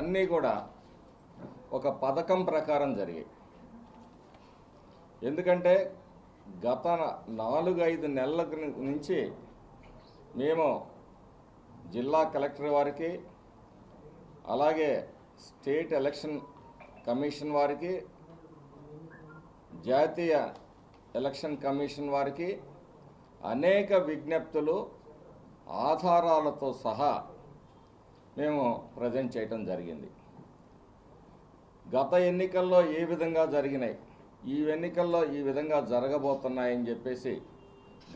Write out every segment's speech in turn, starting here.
ఇవన్నీ కూడా ఒక పథకం ప్రకారం జరిగాయి. ఎందుకంటే గత నాలుగు ఐదు నెలల నుంచి మేము జిల్లా కలెక్టర్ వారికి అలాగే స్టేట్ ఎలక్షన్ కమిషన్ వారికి జాతీయ ఎలక్షన్ కమిషన్ వారికి అనేక విజ్ఞప్తులు ఆధారాలతో సహా మేము ప్రజెంట్ చేయటం జరిగింది. గత ఎన్నికల్లో ఏ విధంగా జరిగినాయి ఈ ఎన్నికల్లో ఈ విధంగా జరగబోతున్నాయని చెప్పేసి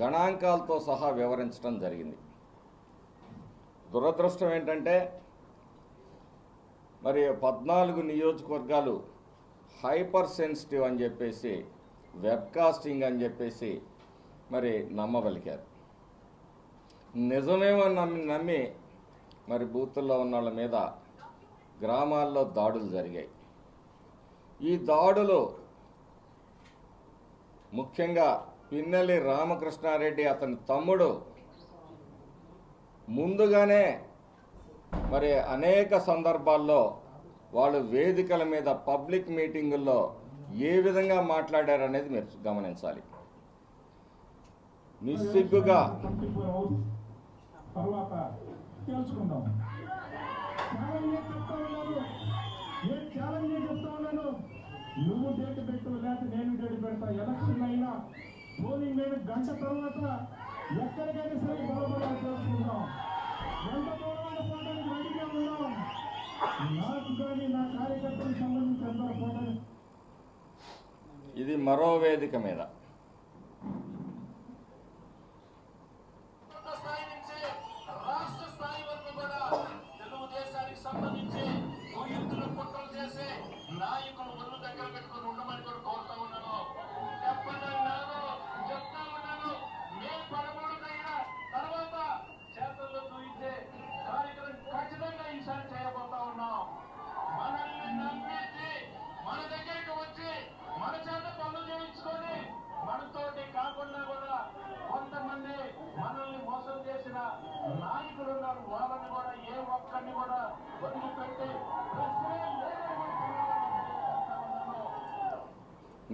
గణాంకాలతో సహా వివరించడం జరిగింది. దురదృష్టం ఏంటంటే మరి పద్నాలుగు నియోజకవర్గాలు హైపర్ సెన్సిటివ్ అని చెప్పేసి వెబ్కాస్టింగ్ అని చెప్పేసి మరి నమ్మబలికారు. నిజమేమో నమ్మి నమ్మి మరి బూతుల్లో ఉన్న వాళ్ళ మీద గ్రామాల్లో దాడులు జరిగాయి. ఈ దాడులు ముఖ్యంగా పిన్నెల్లి రామకృష్ణారెడ్డి అతని తమ్ముడు ముందుగానే మరి అనేక సందర్భాల్లో వాళ్ళు వేదికల మీద పబ్లిక్ మీటింగుల్లో ఏ విధంగా మాట్లాడారనేది మీరు గమనించాలి. నిస్సిగ్గుగా తెలుసుకుందాం. ఛాలెంజ్ చెప్తా ఉన్నాను. నేను ఛాలెంజ్ చెప్తా ఉన్నాను. నువ్వు డేట్ పెట్టు లేకపోతే నేను డేట్ పెడతా. ఎలక్షన్ అయినా పోలింగ్ నేను గంట తర్వాత ఎక్కడికైనా సరే బలబలా తెలుసుకుందాం. ఎంత దూరమైన పోటానికి రెడీగా ఉన్నాం నాకు కానీ నా కార్యకర్తలకు సంబంధించి అందరూ పోవడానికి ఇది మరో వేదిక మీద.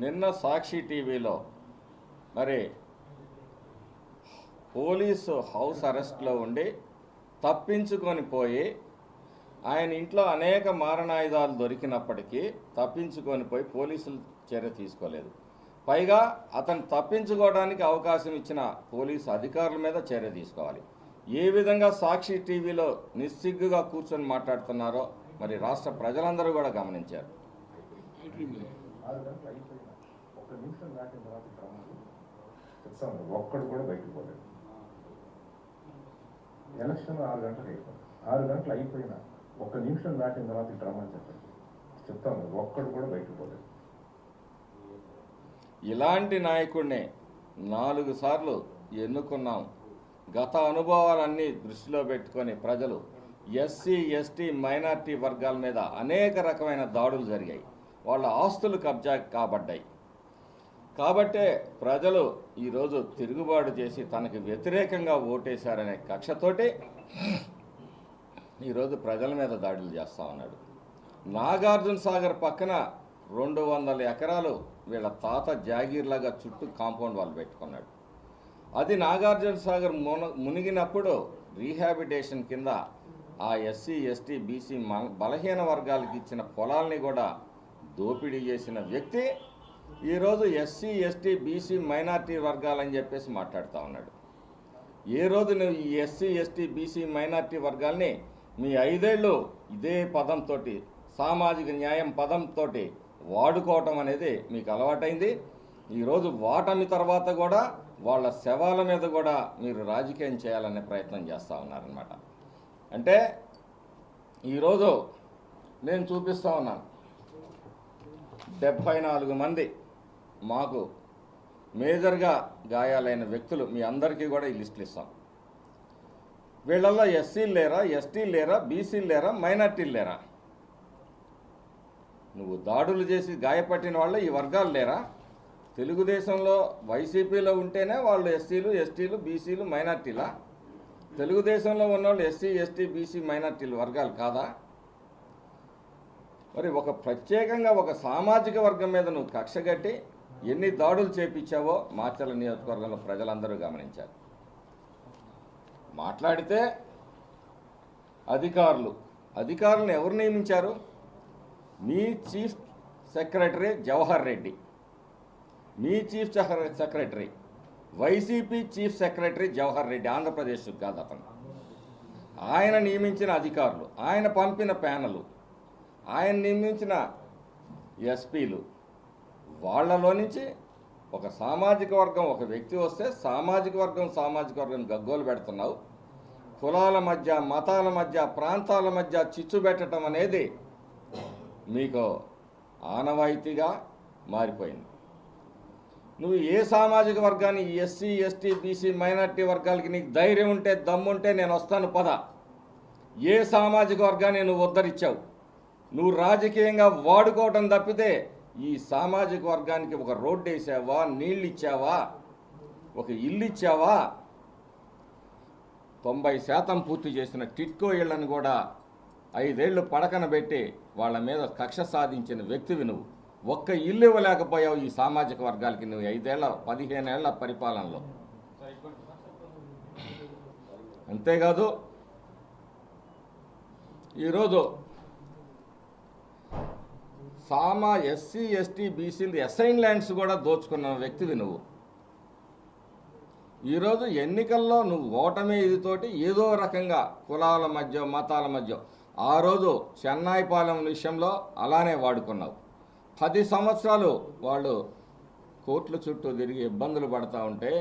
నిన్న సాక్షి టీవీలో మరి పోలీసు హౌస్ అరెస్ట్లో ఉండి తప్పించుకొని పోయి ఆయన ఇంట్లో అనేక మారణాయుధాలు దొరికినప్పటికీ తప్పించుకొని పోయి పోలీసులు చర్య తీసుకోలేదు. పైగా అతను తప్పించుకోవడానికి అవకాశం ఇచ్చిన పోలీసు అధికారుల మీద చర్య తీసుకోవాలి. ఏ విధంగా సాక్షి టీవీలో నిస్సిగ్గుగా కూర్చొని మాట్లాడుతున్నారో మరి రాష్ట్ర ప్రజలందరూ కూడా గమనించారు ఆరు గంటలు అయిపోయినా ఒక్క నిమిషం దాటిన తర్వాత క్రమంలో చెప్తాను ఒక్కడు కూడా బయటకు పోలేదు. ఎలక్షన్ ఆరు గంటలకు అయిపోయింది. ఆరు గంటలు అయిపోయినా ఒక్క నిమిషం దాటిన తర్వాత ఇటు రమ్మని చెప్పండి. చెప్తాను ఒక్కడు కూడా బయటకు పోలేదు. ఇలాంటి నాయకుడిని నాలుగు సార్లు ఎన్నుకున్నాం. గత అనుభవాలన్నీ దృష్టిలో పెట్టుకొని ప్రజలు ఎస్సీ ఎస్టీ మైనార్టీ వర్గాల మీద అనేక రకమైన దాడులు జరిగాయి. వాళ్ళ ఆస్తులు కబ్జా కాబడ్డాయి. కాబట్టే ప్రజలు ఈరోజు తిరుగుబాటు చేసి తనకి వ్యతిరేకంగా ఓటేశారనే కక్షతోటి ఈరోజు ప్రజల మీద దాడులు చేస్తూ ఉన్నాడు. నాగార్జున సాగర్ పక్కన రెండు వందల ఎకరాలు వీళ్ళ తాత జాగీర్లాగా చుట్టూ కాంపౌండ్ వాళ్ళు పెట్టుకున్నాడు. అది నాగార్జున సాగర్ మున మునిగినప్పుడు రీహాబిటేషన్ కింద ఆ ఎస్సీ ఎస్టీ బీసీ బలహీన వర్గాలకు ఇచ్చిన పొలాల్ని కూడా దోపిడీ చేసిన వ్యక్తి ఈరోజు ఎస్సీ ఎస్టీ బీసీ మైనార్టీ వర్గాలని చెప్పేసి మాట్లాడుతూ ఉన్నాడు. ఏ రోజు నువ్వు ఈ ఎస్సీ ఎస్టీ బీసీ మైనార్టీ వర్గాల్ని మీ ఐదేళ్ళు ఇదే పదంతో సామాజిక న్యాయం పదంతో వాడుకోవటం అనేది మీకు అలవాటైంది. ఈరోజు వాటమి తర్వాత కూడా వాళ్ళ శవాల మీద కూడా మీరు రాజకీయం చేయాలనే ప్రయత్నం చేస్తూ ఉన్నారనమాట అంటే ఈరోజు నేను చూపిస్తూ ఉన్నాను. డెబ్భై నాలుగు మంది మాకు మేజర్గా గాయాలైన వ్యక్తులు మీ అందరికీ కూడా ఈ లిస్టులు ఇస్తాం. వీళ్ళల్లో ఎస్సీలు లేరా ఎస్టీలు లేరా బీసీలు లేరా మైనార్టీలు లేరా? నువ్వు దాడులు చేసి గాయపట్టిన వాళ్ళు ఈ వర్గాలు లేరా? తెలుగుదేశంలో వైసీపీలో ఉంటేనే వాళ్ళు ఎస్సీలు ఎస్టీలు బీసీలు మైనార్టీలా? తెలుగుదేశంలో ఉన్నవాళ్ళు ఎస్సీ ఎస్టీ బీసీ మైనార్టీలు వర్గాలు కాదా? మరి ఒక ప్రత్యేకంగా ఒక సామాజిక వర్గం మీద నువ్వు కక్ష కట్టి ఎన్ని దాడులు చేపించావో మాచర్ల నియోజకవర్గంలో ప్రజలందరూ గమనించారు మాట్లాడితే అధికారులు అధికారులను ఎవరు నియమించారు? మీ చీఫ్ సెక్రటరీ జవహర్ రెడ్డి. మీ chief secretary YCP chief secretary Jawahar Reddy Andhra Pradesh కాదు అతను. ఆయన నియమించిన అధికారులు ఆయన పంపిన ప్యానలు ఆయన నియమించిన ఎస్పీలు వాళ్ళలో నుంచి ఒక సామాజిక వర్గం ఒక వ్యక్తి వస్తే సామాజిక వర్గం సామాజిక వర్గం గగ్గోలు పెడుతున్నావు. కులాల మధ్య మతాల మధ్య ప్రాంతాల మధ్య చిచ్చు పెట్టడం అనేది మీకు ఆనవాయితీగా మారిపోయింది. నువ్వు ఏ సామాజిక వర్గాన్ని ఎస్సీ ఎస్టీ బీసీ మైనార్టీ వర్గాలకి నీకు ధైర్యం ఉంటే దమ్ముంటే నేను వస్తాను పద. ఏ సామాజిక వర్గాన్ని నువ్వు ఉద్ధరించావు? నువ్వు రాజకీయంగా వాడుకోవటం తప్పితే ఈ సామాజిక వర్గానికి ఒక రోడ్డు వేసావా నీళ్ళు ఇచ్చావా ఒక ఇల్లు ఇచ్చావా? తొంభై శాతం పూర్తి చేసిన టిట్కో ఇళ్ళను కూడా ఐదేళ్ళు పడకన పెట్టి వాళ్ళ మీద కక్ష సాధించిన వ్యక్తివి నువ్వు. ఒక్క ఇల్లు ఇవ్వలేకపోయావు ఈ సామాజిక వర్గాలకి నువ్వు ఐదేళ్ళ పదిహేనేళ్ళ పరిపాలనలో. అంతేకాదు ఈరోజు సామా ఎస్సీ ఎస్టీ బీసీలు ఎస్ఐన్ ల్యాండ్స్ కూడా దోచుకున్న వ్యక్తివి నువ్వు. ఈరోజు ఎన్నికల్లో నువ్వు ఓటమి ఇదితోటి ఏదో రకంగా కులాల మధ్య మతాల మధ్య ఆ రోజు చెన్నాయిపాలెం విషయంలో అలానే వాడుకున్నావు. పది సంవత్సరాలు వాళ్ళు కోర్టుల చుట్టూ తిరిగి ఇబ్బందులు పడతా ఉంటే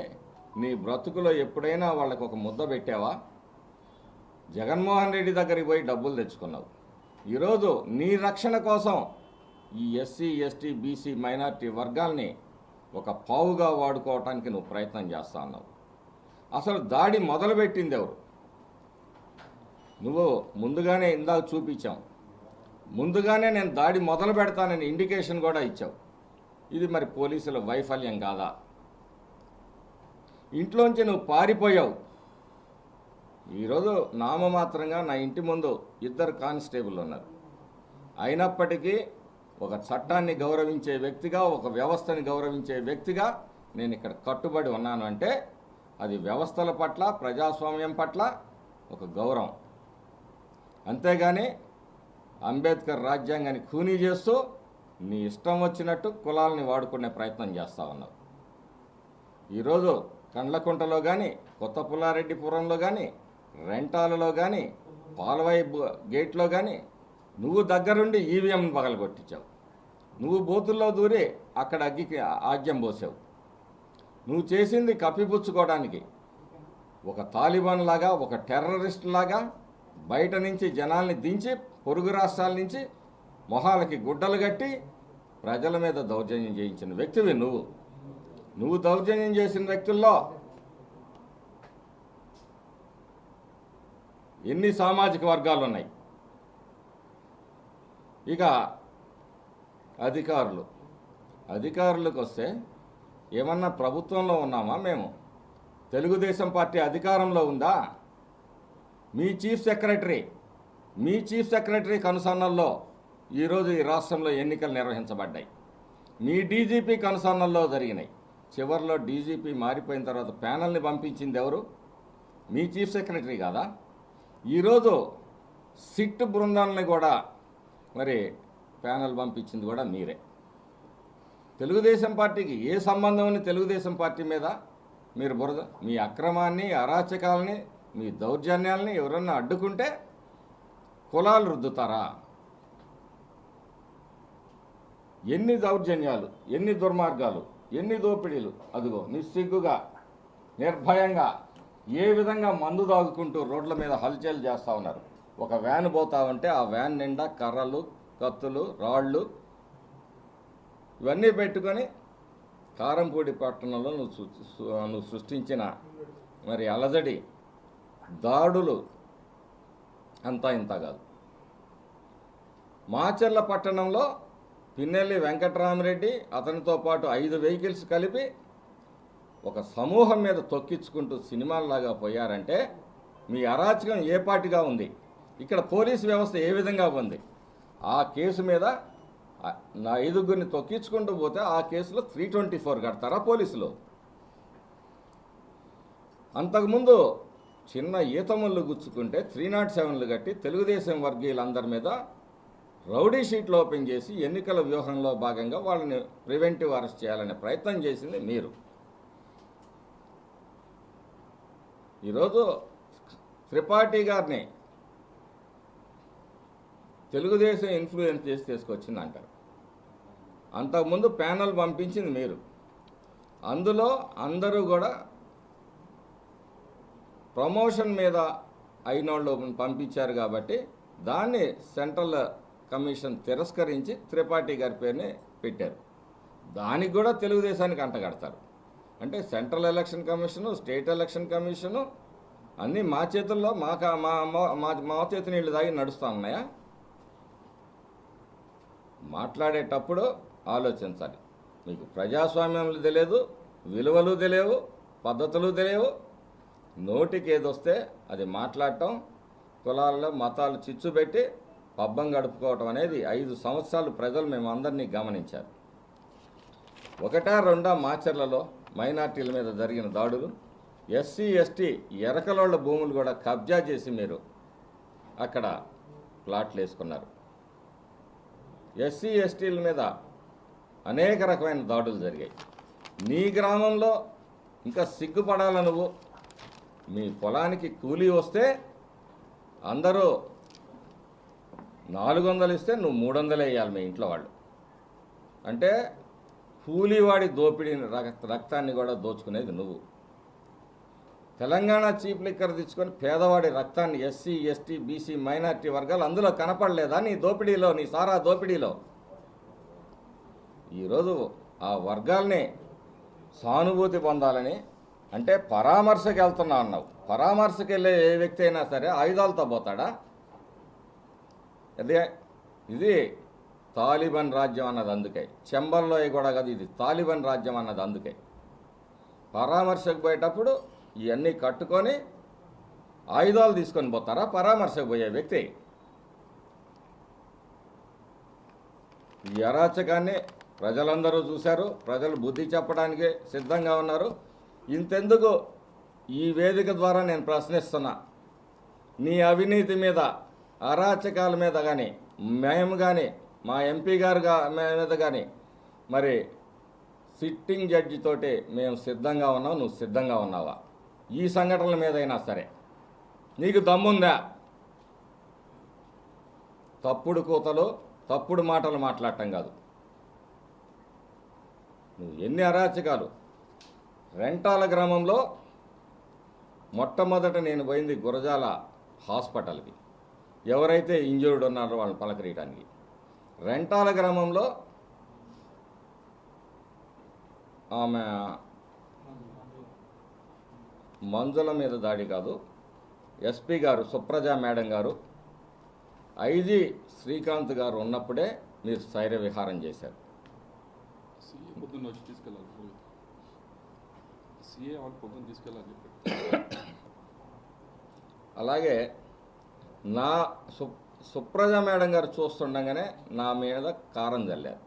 నీ బ్రతుకులో ఎప్పుడైనా వాళ్ళకు ఒక ముద్ద పెట్టావా? జగన్మోహన్ రెడ్డి దగ్గరికి పోయి డబ్బులు తెచ్చుకున్నావు. ఈరోజు నీ రక్షణ కోసం ఈ ఎస్సీ ఎస్టీ బీసీ మైనార్టీ వర్గాల్ని ఒక పావుగా వాడుకోవటానికి నువ్వు ప్రయత్నం చేస్తా ఉన్నావు అసలు దాడి మొదలుపెట్టింది ఎవరు? నువ్వు ముందుగానే ఇందాక చూపించాం. ముందుగానే నేను దాడి మొదలు పెడతానని ఇండికేషన్ కూడా ఇచ్చావు. ఇది మరి పోలీసుల వైఫల్యం కాదా? ఇంట్లోంచి నువ్వు పారిపోయావు. ఈరోజు నామమాత్రంగా నా ఇంటి ముందు ఇద్దరు కానిస్టేబుల్ ఉన్నారు. అయినప్పటికీ ఒక చట్టాన్ని గౌరవించే వ్యక్తిగా ఒక వ్యవస్థని గౌరవించే వ్యక్తిగా నేను ఇక్కడ కట్టుబడి ఉన్నాను అంటే అది వ్యవస్థల పట్ల ప్రజాస్వామ్యం పట్ల ఒక గౌరవం. అంతేగాని అంబేద్కర్ రాజ్యాంగాన్ని ఖూనీ చేస్తూ నీ ఇష్టం వచ్చినట్టు కులాలని వాడుకునే ప్రయత్నం చేస్తూ ఉన్నావు. ఈరోజు కండ్లకుంటలో కానీ కొత్త పుల్లారెడ్డిపురంలో కానీ రెంటాలలో కానీ పాలవాయి గేట్లో కానీ నువ్వు దగ్గరుండి ఈవీఎంను పగలగొట్టించావు. నువ్వు బూతుల్లో దూరి అక్కడ అగ్గికి ఆజ్యం పోసావు నువ్వు చేసింది కప్పిపుచ్చుకోవడానికి. ఒక తాలిబాన్ లాగా ఒక టెర్రరిస్ట్ లాగా బయట నుంచి జనాల్ని దించి పొరుగు రాష్ట్రాల నుంచి మొహాలకి గుడ్డలు కట్టి ప్రజల మీద దౌర్జన్యం చేయించిన వ్యక్తివి నువ్వు. నువ్వు దౌర్జన్యం చేసిన వ్యక్తుల్లో ఎన్ని సామాజిక వర్గాలు ఉన్నాయి ఇక అధికారులు. అధికారులకు వస్తే ఏమన్నా ప్రభుత్వంలో ఉన్నామా మేము? తెలుగుదేశం పార్టీ అధికారంలో ఉందా? మీ చీఫ్ సెక్రటరీ మీ చీఫ్ సెక్రటరీ కనుసన్నల్లో ఈరోజు ఈ రాష్ట్రంలో ఎన్నికలు నిర్వహించబడ్డాయి. మీ డీజీపీ కనుసన్నల్లో జరిగినాయి. చివరిలో డీజీపీ మారిపోయిన తర్వాత ప్యానల్ని పంపించింది ఎవరు? మీ చీఫ్ సెక్రటరీ కాదా? ఈరోజు సిట్ బృందాలని కూడా మరి ప్యానల్ పంపించింది కూడా మీరే. తెలుగుదేశం పార్టీకి ఏ సంబంధం ఉంది తెలుగుదేశం పార్టీ మీద? మీరు బురద మీ అక్రమాన్ని అరాచకాలని మీ దౌర్జన్యాలని ఎవరన్నా అడ్డుకుంటే కులాలు రుద్దుతారా? ఎన్ని దౌర్జన్యాలు ఎన్ని దుర్మార్గాలు ఎన్ని దోపిడీలు? అదిగో నిస్సిగ్గుగా నిర్భయంగా ఏ విధంగా మందు దాగుకుంటూ రోడ్ల మీద హల్చల్ చేస్తూ ఉన్నారు? ఒక వ్యాన్ పోతా ఉంటే ఆ వ్యాన్ నిండా కర్రలు కత్తులు రాళ్ళు ఇవన్నీ పెట్టుకొని కారంపూడి పట్టణంలో నువ్వు నువ్వు సృష్టించిన మరి అలజడి దాడులు అంతా ఇంత కాదు. మాచర్ల పట్టణంలో పిన్నెల్లి వెంకటరామరెడ్డి అతనితో పాటు ఐదు వెహికల్స్ కలిపి ఒక సమూహం మీద తొక్కించుకుంటూ సినిమాల్లాగా పోయారంటే మీ అరాచకం ఏ పాటిగా ఉంది? ఇక్కడ పోలీస్ వ్యవస్థ ఏ విధంగా ఉంది? ఆ కేసు మీద నా ఐదుగురిని తొక్కించుకుంటూ పోతే ఆ కేసులో త్రీ ట్వంటీ ఫోర్ కడతారా పోలీసులు? అంతకుముందు చిన్న ఈతముళ్ళు గుచ్చుకుంటే త్రీ నాట్ సెవెన్లు కట్టి తెలుగుదేశం వర్గీయులందరి మీద రౌడీ షీట్లు ఓపెన్ చేసి ఎన్నికల వ్యూహంలో భాగంగా వాళ్ళని ప్రివెంటివ్ అరెస్ట్ చేయాలనే ప్రయత్నం చేసింది మీరు. ఈరోజు త్రిపాఠి గారిని తెలుగుదేశం ఇన్ఫ్లుయెన్స్ చేసి తీసుకొచ్చింది అంటారు. అంతకుముందు ప్యానల్ పంపించింది మీరు. అందులో అందరూ కూడా ప్రమోషన్ మీద అయినోళ్ళు పంపించారు కాబట్టి దాన్ని సెంట్రల్ కమిషన్ తిరస్కరించి త్రిపాఠి గారి పేరుని పెట్టారు. దానికి కూడా తెలుగుదేశానికి అంటగడతారు అంటే central election commission state election commission అన్నీ మా చేతుల్లో మా మా మా- మా మా చేతి నీళ్ళు తాగి నడుస్తూ ఉన్నాయా? మాట్లాడేటప్పుడు ఆలోచించాలి. మీకు ప్రజాస్వామ్యం తెలియదు విలువలు తెలియవు పద్ధతులు తెలియవు. నోటికి ఏదొస్తే అది మాట్లాడటం కులాల్లో మతాలు చిచ్చు పెట్టి పబ్బం గడుపుకోవటం అనేది ఐదు సంవత్సరాలు ప్రజలు మేము అందరినీ గమనించారు. ఒకటా రెండా మాచర్లలో మైనార్టీల మీద జరిగిన దాడులు ఎస్సీ ఎస్టీ ఎరకలోళ్ళ భూములు కూడా కబ్జా చేసి మీరు అక్కడ ప్లాట్లు వేసుకున్నారు. ఎస్సీ ఎస్టీల మీద అనేక రకమైన దాడులు జరిగాయి. నీ గ్రామంలో ఇంకా సిగ్గుపడాల నువ్వు? మీ పొలానికి కూలీ వస్తే అందరూ నాలుగు వందలు ఇస్తే నువ్వు మూడు వందలు వేయాలి మీ ఇంట్లో వాళ్ళు. అంటే కూలీవాడి దోపిడీని రక్- రక్తాన్ని కూడా దోచుకునేది నువ్వు. తెలంగాణ చీప్ లిక్కర్ తెచ్చుకొని పేదవాడి రక్తాన్ని ఎస్సీ ఎస్టీ బీసీ మైనార్టీ వర్గాలు అందులో కనపడలేదా? నీ దోపిడీలో నీ సారా దోపిడీలో. ఈరోజు ఆ వర్గాల్ని సానుభూతి పొందాలని అంటే పరామర్శకు వెళ్తున్నా అన్నావు. పరామర్శకు వెళ్ళే ఏ వ్యక్తి అయినా సరే ఆయుధాలతో పోతాడా? అదే ఇది తాలిబాన్ రాజ్యం అన్నది అందుకే. చెంబల్లో కూడా కదా ఇది తాలిబాన్ రాజ్యం అన్నది అందుకే. పరామర్శకు పోయేటప్పుడు ఇవన్నీ కట్టుకొని ఆయుధాలు తీసుకొని పోతారా? పరామర్శకు పోయే వ్యక్తి. ఈ అరాచకాన్ని ప్రజలందరూ చూశారు. ప్రజలు బుద్ధి చెప్పడానికి సిద్ధంగా ఉన్నారు. ఇంతెందుకు ఈ వేదిక ద్వారా నేను ప్రశ్నిస్తున్నా. నీ అవినీతి మీద అరాచకాల మీద కానీ మేము కానీ మా ఎంపీ గారు మీద కానీ మరి సిట్టింగ్ జడ్జి తోటి మేము సిద్ధంగా ఉన్నాం. నువ్వు సిద్ధంగా ఉన్నావా? ఈ సంఘటనల మీదైనా సరే. నీకు దమ్ముందా? తప్పుడు కూతలు తప్పుడు మాటలు మాట్లాడటం కాదు. నువ్వు ఎన్ని అరాచకాలు. రెంటాల గ్రామంలో మొట్టమొదట నేను పోయింది గురజాల హాస్పిటల్కి. ఎవరైతే ఇంజూర్డ్ ఉన్నారో వాళ్ళని పలకరీయడానికి రెంటాల గ్రామంలో ఆమె మంజుల మీద దాడి కాదు. ఎస్పీ గారు సుప్రజ మేడం గారు ఐజీ శ్రీకాంత్ గారు ఉన్నప్పుడే మీరు స్థైర్య విహారం చేశారు. అలాగే నా సు సుప్రజ మేడం గారు చూస్తుండగానే నా మీద కారం చల్లారు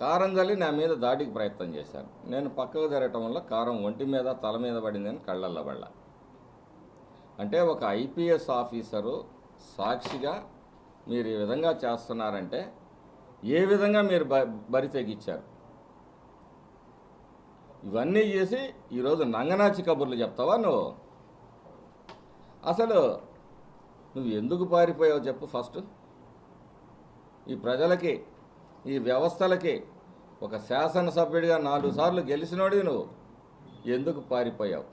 కారం చల్లి నా మీద దాడికి ప్రయత్నం చేశారు నేను పక్కకు జరగటం వల్ల కారం ఒంటి మీద తల మీద పడిందని కళ్ళల్లో పడ్డ. అంటే ఒక ఐపీఎస్ ఆఫీసరు సాక్షిగా మీరు ఈ విధంగా చేస్తున్నారంటే ఏ విధంగా మీరు బ బరి తెగించారు ఇవన్నీ చేసి ఈరోజు నంగనాచి కబుర్లు చెప్తావా నువ్వు? అసలు నువ్వు ఎందుకు పారిపోయావు చెప్పు ఫస్ట్. ఈ ప్రజలకి ఈ వ్యవస్థలకి ఒక శాసనసభ్యుడిగా నాలుగు సార్లు గెలిచినోడివి నువ్వు. ఎందుకు పారిపోయావు?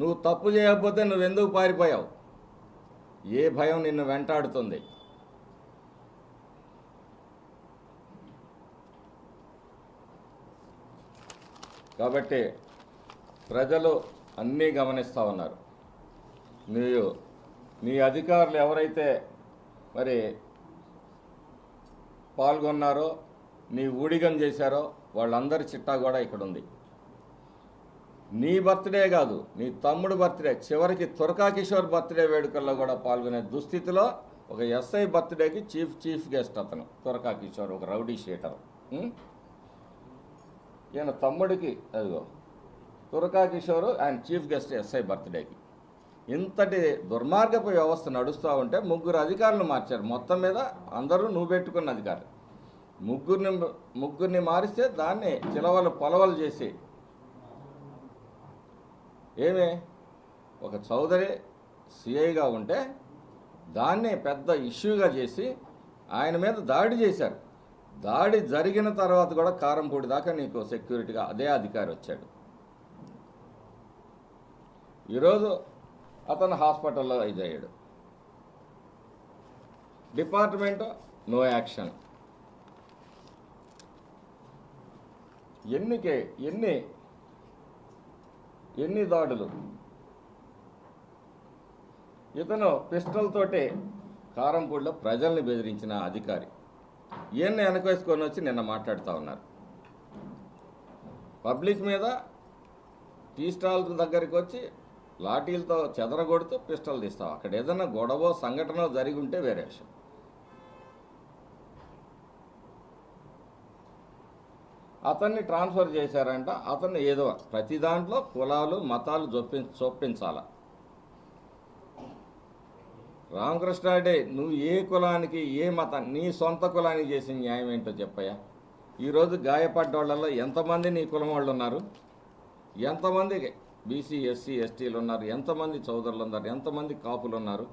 నువ్వు తప్పు చేయకపోతే నువ్వు ఎందుకు పారిపోయావు? ఏ భయం నిన్ను వెంటాడుతుంది? కాబట్టి ప్రజలు అన్నీ గమనిస్తూ ఉన్నారు. నీవు నీ అధికారులు ఎవరైతే మరి పాల్గొన్నారో నీ ఊడిగం చేశారో వాళ్ళందరి చిట్టా కూడా ఇక్కడ ఉంది నీ బర్త్డే కాదు నీ తమ్ముడు బర్త్డే చివరికి తురకా కిషోర్ బర్త్డే వేడుకల్లో కూడా పాల్గొనే దుస్థితిలో ఒక ఎస్ఐ బర్త్డేకి చీఫ్ చీఫ్ గెస్ట్ అతను తురకా కిషోర్ ఒక రౌడీ షీటర్. ఈయన తమ్ముడికి అదిగో తురకా కిషోర్ ఆయన చీఫ్ గెస్ట్ ఎస్ఐ బర్త్డేకి. ఇంతటి దుర్మార్గపు వ్యవస్థ నడుస్తూ ఉంటే ముగ్గురు అధికారులు మార్చారు. మొత్తం మీద అందరూ నువ్వు పెట్టుకున్న అధికారులు. ముగ్గురిని ముగ్గురిని మారిస్తే దాన్ని చిలవలు పొలవలు చేసి. ఏమే? ఒక చౌదరి సిఐగా ఉంటే దాన్ని పెద్ద ఇష్యూగా చేసి ఆయన మీద దాడి చేశారు. దాడి జరిగిన తర్వాత కూడా కారంపూడి దాకా నీకు సెక్యూరిటీగా అదే అధికారి వచ్చాడు. ఈరోజు అతను హాస్పిటల్లో ఇదయ్యాడు. Department no action. ఎన్నికే ఎన్ని ఎన్ని దాడులు. ఇతను పిస్టల్ తోటి కారంపూడిలో ప్రజల్ని బెదిరించిన అధికారి. ఈయన్ని వెనకేసుకొని వచ్చి నిన్న మాట్లాడుతూ ఉన్నారు. పబ్లిక్ మీద టీ స్టాల్ దగ్గరికి వచ్చి లాఠీలతో చెదరగొడుతూ పిస్టల్ తీస్తావు. అక్కడ ఏదైనా గొడవ సంఘటన జరిగి ఉంటే వేరే విషయం. అతన్ని ట్రాన్స్ఫర్ చేశారంట. అతన్ని ఏదో ప్రతి దాంట్లో కులాలు మతాలు చొప్పి చొప్పించాల. రామకృష్ణాడే నువ్వు ఏ కులానికి ఏ మతాన్ని నీ సొంత కులానికి చేసిన న్యాయం ఏంటో చెప్పయ్యా. ఈరోజు గాయపడ్డ వాళ్ళల్లో ఎంతమంది నీ కులం వాళ్ళు ఉన్నారు ఎంతమంది బీసీ ఎస్సీ ఎస్టీలు ఉన్నారు. ఎంతమంది చౌదరులు ఉన్నారు? ఎంతమంది కాపులు ఉన్నారు?